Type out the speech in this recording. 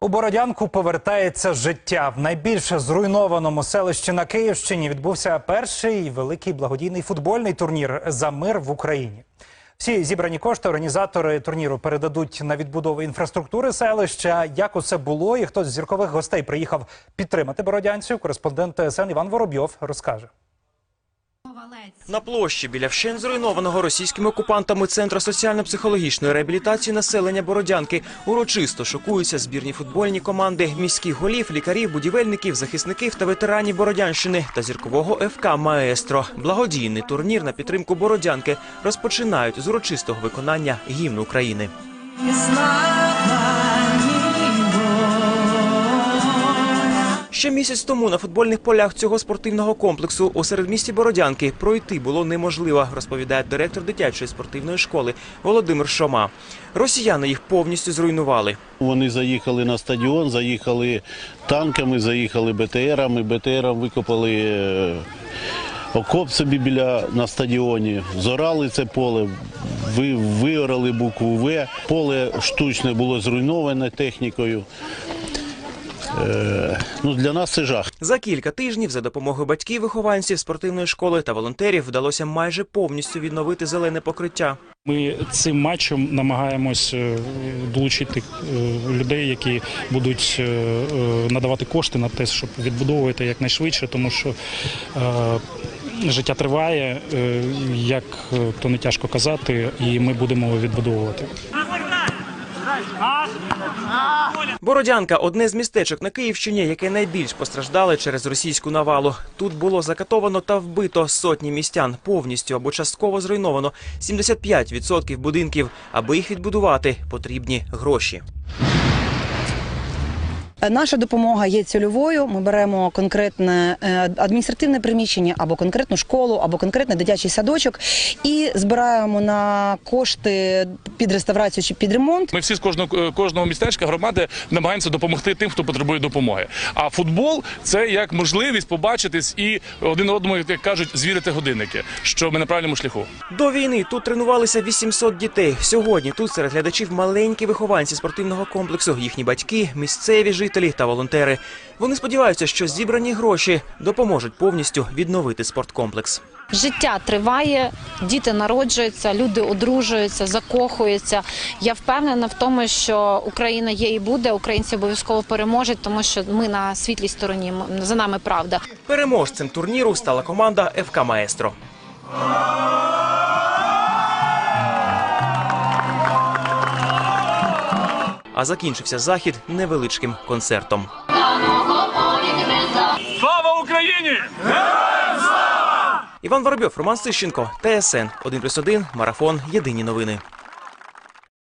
У Бородянку повертається життя. В найбільш зруйнованому селищі на Київщині відбувся перший великий благодійний футбольний турнір за мир в Україні. Всі зібрані кошти організатори турніру передадуть на відбудову інфраструктури селища. Як усе було, і хтось з зіркових гостей приїхав підтримати бородянців. Кореспондент ТСН Іван Воробйов розкаже. На площі біля вщен зруйнованого російськими окупантами Центру соціально-психологічної реабілітації населення Бородянки урочисто шокуються збірні футбольні команди міських голів, лікарів, будівельників, захисників та ветеранів Бородянщини та зіркового ФК Маестро. Благодійний турнір на підтримку Бородянки розпочинають з урочистого виконання гімну України. Ще місяць тому на футбольних полях цього спортивного комплексу у середмісті Бородянки пройти було неможливо, розповідає директор дитячої спортивної школи Володимир Шома. Росіяни їх повністю зруйнували. Вони заїхали на стадіон, заїхали танками, заїхали БТРами. БТРом викопали е, окоп собі біля на стадіоні, зорали це поле, ви, виорали букву В. Поле штучне було зруйноване технікою. Е, ну, для нас це жах. За кілька тижнів за допомогою батьків, вихованців спортивної школи та волонтерів вдалося майже повністю відновити зелене покриття. Ми цим матчем намагаємось е, долучити е, людей, які будуть надавати кошти на те, щоб відбудовувати якнайшвидше, тому що життя триває, як то не тяжко казати, і ми будемо відбудовувати. Бородянка одне з містечок на Київщині, яке найбільш постраждали через російську навалу. Тут було закатовано та вбито сотні містян, повністю або частково зруйновано 75% будинків. Аби їх відбудувати, потрібні гроші. Наша допомога є цільовою. Ми беремо конкретне е, адміністративне приміщення або конкретну школу, або конкретний дитячий садочок і збираємо на кошти під реставрацію чи під ремонт. Ми всі з кожного кожного містечка громади намагаємося допомогти тим, хто потребує допомоги. А футбол це як можливість побачитись і один одному, як кажуть, звірити годинники, що ми на правильному шляху. До війни тут тренувалися 800 дітей. Сьогодні тут серед глядачів маленькі вихованці спортивного комплексу, їхні батьки, місцеві жителі та волонтери. Вони сподіваються, що зібрані гроші допоможуть повністю відновити спорткомплекс. Життя триває, діти народжуються, люди одружуються, закохуються. Я впевнена в тому, що Україна є і буде. Українці обов'язково переможуть, тому що ми на світлій стороні. За нами правда. Переможцем турніру стала команда ФК Маестро. А закінчився захід невеличким концертом. Слава Україні! Іван Воробьов, Роман Сищенко, ТСН 1+,1, Марафон. Єдині новини.